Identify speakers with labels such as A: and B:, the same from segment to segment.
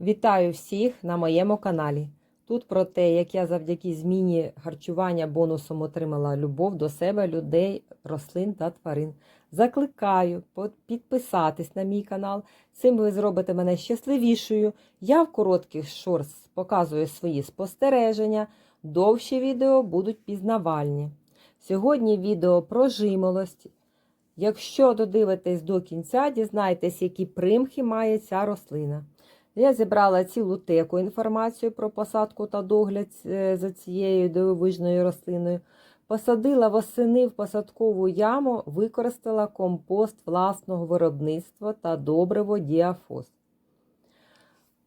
A: Вітаю всіх на моєму каналі. Тут про те, як я завдяки зміні харчування бонусом отримала любов до себе, людей, рослин та тварин. Закликаю підписатись на мій канал. Цим ви зробите мене щасливішою. Я в коротких шорс показую свої спостереження. Довші відео будуть пізнавальні. Сьогодні відео про жимолость. Якщо додивитесь до кінця, дізнайтесь, які примхи має ця рослина. Я зібрала цілу теку інформацію про посадку та догляд е, за цією дивовижною рослиною. Посадила восени в посадкову яму, використала компост власного виробництва та добриво діафос.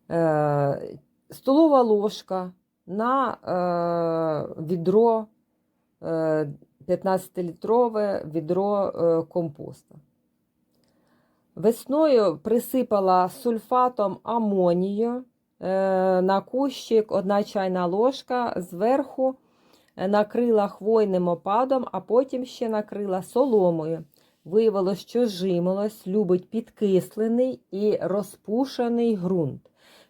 A: Е, столова ложка на е, відро, е, 15-літрове відро е, компоста. Весною присипала сульфатом амонію е, на кущик, одна чайна ложка, зверху е, накрила хвойним опадом, а потім ще накрила соломою. Виявилось, що жимолость любить підкислений і розпушений ґрунт,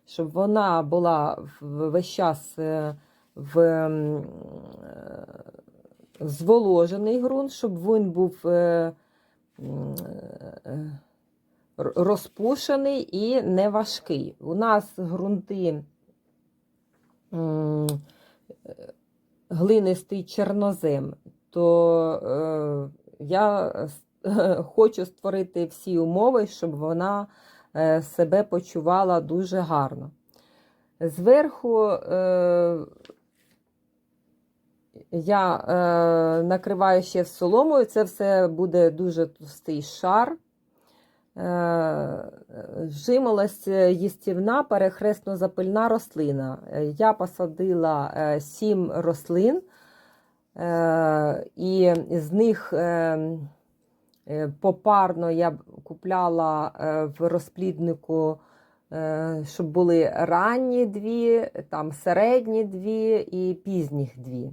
A: щоб вона була весь час е, в зволожений ґрунт, щоб він був розпушений і не важкий. У нас ґрунти глинистий чорнозем, то е, я хочу створити всі умови, щоб вона е, себе почувала дуже гарно. Зверху е, я накриваю ще соломою, це все буде дуже товстий шар. Е, Жимолость їстівна перехресно-запильна рослина. Е, Я посадила е, сім рослин, е, і з них е, е, попарно я купляла е, в розпліднику, е, щоб були ранні дві, там середні дві і пізніх дві.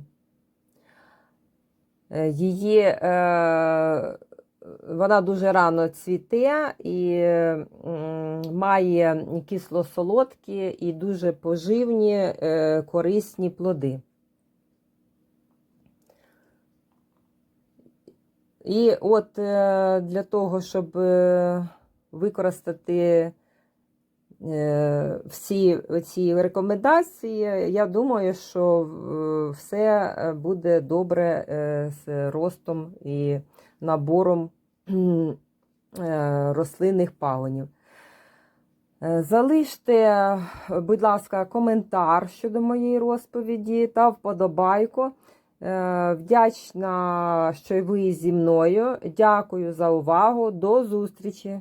A: Е, Її е, вона дуже рано цвіте і має кисло-солодкі і дуже поживні е, корисні плоди. І от е, для того, щоб е, використати всі ці рекомендації, я думаю, що е, все е, буде добре е, з ростом і набором е, рослинних пагонів. Е, Залиште, будь ласка, коментар щодо моєї розповіді та вподобайку. Е, Вдячна, що ви зі мною. Дякую за увагу. До зустрічі!